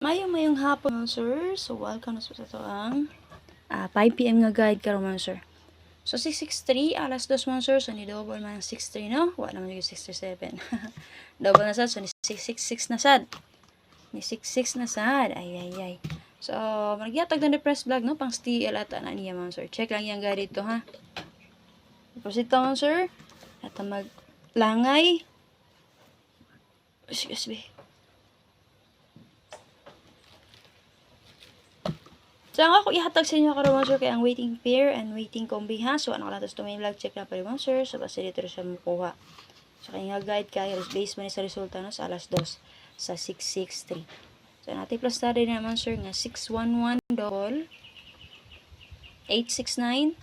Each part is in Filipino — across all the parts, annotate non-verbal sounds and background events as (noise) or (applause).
Mayong mayong hapon, sir. So, welcome na sa ito ang ah, 5pm nga guide karon man, sir. So, 663, alas 2 man, sir. So, ni double man 63, no? Wala naman yung 67. (laughs) double na sad. So, ni 666 na sad. Ni 66 na sad. Ay, ay, ay. So, magyatag na press vlog, no? Pang STL at ana niya, man, sir. Check lang yung guide dito, ha? Tapos ito, man, sir. At maglangay. Excuse me. So, ang ako ihatag sa inyo karon sir kay ang waiting pair and waiting combi ha. So, ka natos to may vlog check na pa rin sir. So, basta dito rin siya makuha. So, kaya nga guide kay base man sa resulta no, sa alas 2 sa 663. So, natin plus study naman sir nga 611 double 869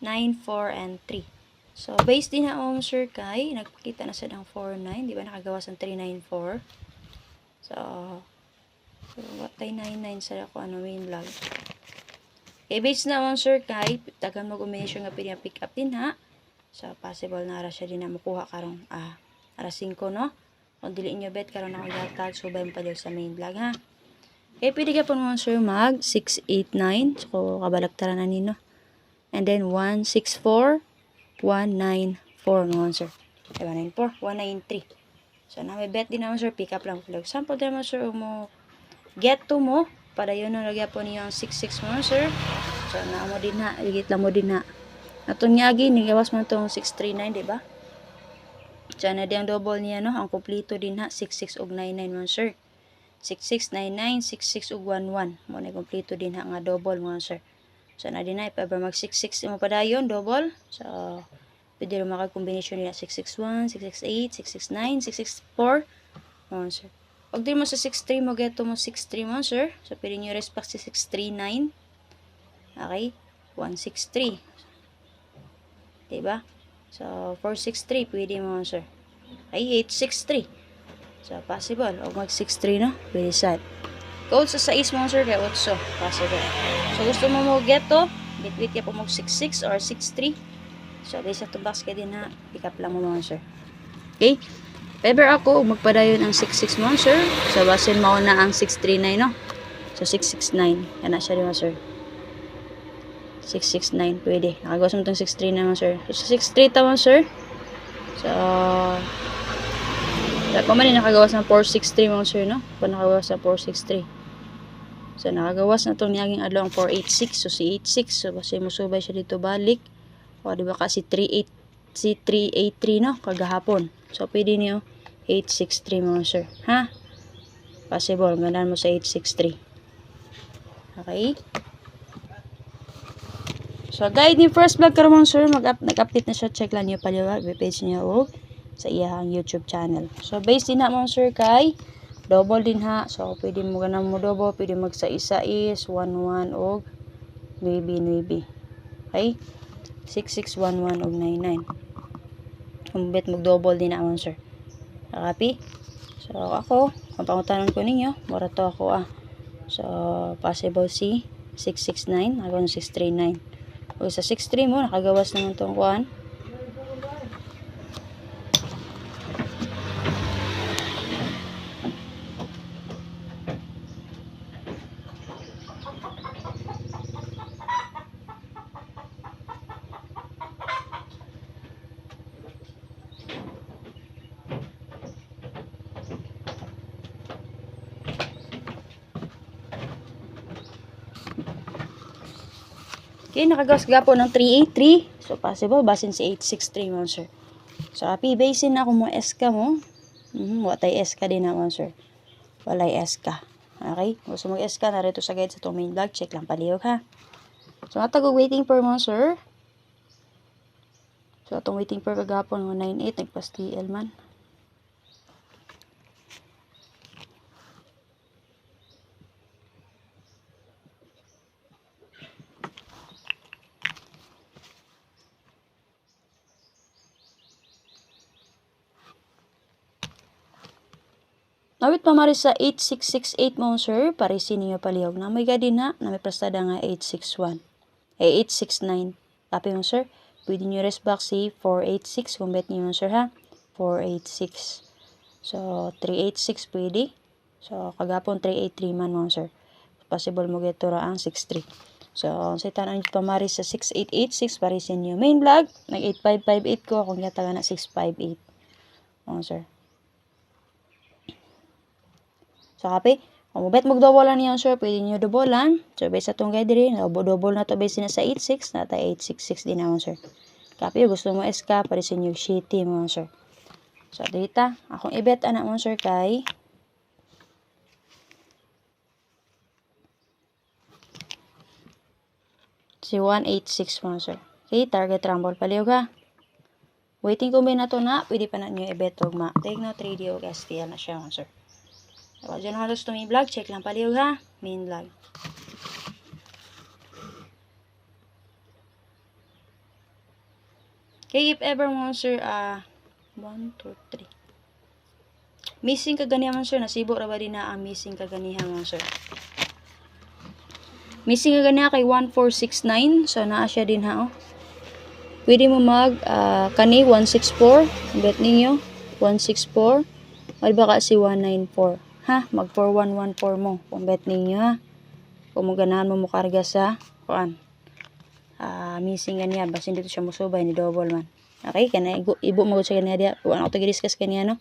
94 and 3. So, base din na mo sir kay nagpakita na sa ng 49, di ba nakagawas ang 394. So, So, what tay 99 sa ako ano main vlog. Based na on sir kay tagan mo combination nga pili pick up din ha. So, possible na ara siya din na makuha karong ah ara 5 no. Kung dili inyo bet karon ako gatag so bayan pa sa main vlog ha. Okay, pwede ka po naman sir mag 689. So, kabalagtaran na nino. And then 164 194 naman sir. Okay, 194 193. So, na may bet din naman sir, pick up lang. For example, din naman sir, mo get to mo? Para yun ang lagyan po niyo ang 66 mo sir. So na mo din na ligit lang mo din na. Atong nyagi nigawas man tong 639 di ba? So na di ang double niya no? Ang kompleto din ha 66 ug 99 mo sir. 6699 66 ug 11 mo na kompleto din ha nga double mo sir. So na din na if ever mag 66 mo padayon double. So pwede rin makakombinasyon nila 661 668 669 664 mo sir pag di mo sa 6.3 mo, geto mo 6.3 mo, sir. So, pwede nyo respect si 6.39. Okay? 163. Diba? So, 463, pwede mo, sir. Ay, 863. So, possible. O mag 6.3, no? Pwede sad. Code sa 6 mo, sir, kaya 8. Possible. So, gusto mo mo geto, bitbit ka po mo 6.6 or 6.3. So, based sa box ka din, ha? Pick up lang mo, mga sir. Okay? Ever ako, magpadayon ang 66 mo, sir. Sa basin mo na ang 639, no? So, 669. Yan na siya rin mo, sir. 669, pwede. Nakagawas mo itong 639 mo, sir. So, sa 63 tawon, sir. So, pa man din nakagawas ng 463 mo, sir, no? Pa nakagawas ng 463. So, nakagawas na itong niyaging adlaw ang 486. So, si 86. So, basta mo subay siya dito balik. O, di ba kasi 38 si 383 no? Kagahapon. So pwede niyo 863 mga sir ha? Possible gandaan mo sa 863 okay. So guide ni first vlog karon sir. Mag -up, nag-update na siya. Check lang niyo paliwa page niya o sa iyang YouTube channel. So based din na mga sir kay double din ha? So pwede mo ganang mo double. Pwede mag sa isa is 11 og 9 9 okay 6611 og 99 kung bet mag-double din naman sir. Copy so ako ang ko ninyo mura to ako ah. So possible C 669 ako 639 o sa 63 mo nakagawas naman tong kuhan Okay, nakagawas gapo ng 383. So, possible, basin si 863 mo, sir. So, happy basin na kung mo SK mo. Mm -hmm, watay SK din naman, sir. Walay SK. Okay? Gusto mo SK na rito sa guide sa itong main vlog. Check lang palihog, ha? So, natag waiting for mo, sir. So, atong waiting for kagapon, 198. Nagpas-TL man. Nawit pa mari sa 8668 mo sir, parisin niyo palihog na may gadin na, na may prastada nga 861. Eh, 869. Tapi mo sir, pwede niyo rest back si 486 kung bet niyo sir ha. 486. So, 386 pwede. So, kagapon 383 man mo, sir. Possible mo get ra ang 63. So, sa tanan nyo pamari sa 6886 para sa inyo. Main vlog, nag 8558 ko. Kung yata na 658. Oh, sir. So, kape. Kung mabet mag-double niyo, sir, pwede nyo doublean. So, base sa itong guide rin, double na to base na sa 86, nata 866 din naman, sir. Kape, gusto mo SK, para sa inyo shitty mo, sir. So, data. Akong ibet anak mo, sir, kay si 186 mo, sir. Okay, target rumble paliw ka. Waiting ko na to na, pwede pa na nyo ibet og ma. Take no 3D og STL na siya, sir. So, dyan naman gusto may vlog, check lang paliw ha. Main vlog. Okay, if ever mo, sir, ah, 1, 2, 3. Missing ka ganihan mo, sir. Nasibo ra ba din na ang missing ka ganihan mo, sir. Missing ka ganihan kay 1469. So, naa siya din ha, oh. Pwede mo mag, ah, kani, 164. Bet ninyo, 164. May baka si 194. Ha? Mag 4114 mo. Kung bet ninyo, ha? Kung mo mo mo karga sa, kuan. Ah, missing ganiya. Basin dito siya musubay ni double man. Okay, kana ibu mo sa kaniya dia. Kuan ako to discuss kaniya no.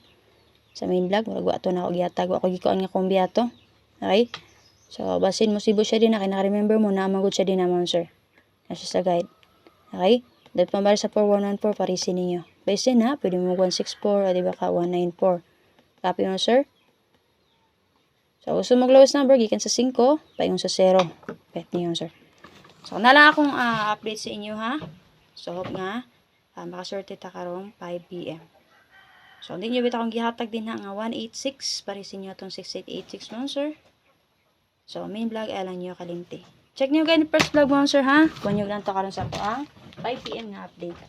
Sa main vlog, wala ato na ako gihatag, ako gikuan nga kumbiyato. Okay? So, basin mo sibo siya din na kay naka-remember mo na magud siya din naman, sir. Nasa sa guide. Okay? Dahil pambari sa 4114, parisin ninyo. Basin ha, pwede mo 164, o di ba ka 194. Copy mo, sir? So, gusto mag lowest number, gikan sa 5, paingon sa 0. Bet niyo, sir. So, na lang akong ah, update sa inyo, ha? So, hope nga, uh, makaswerte ta karong 5 p.m. So, hindi nyo bita akong gihatag din ha, nga 186, parisin nyo itong 6886 mo, sir. So, main vlog, ay lang nyo kalimti. Check nyo guys, first vlog mo, sir, ha? Kung nyo lang to karon sa to, ang 5 p.m. nga update.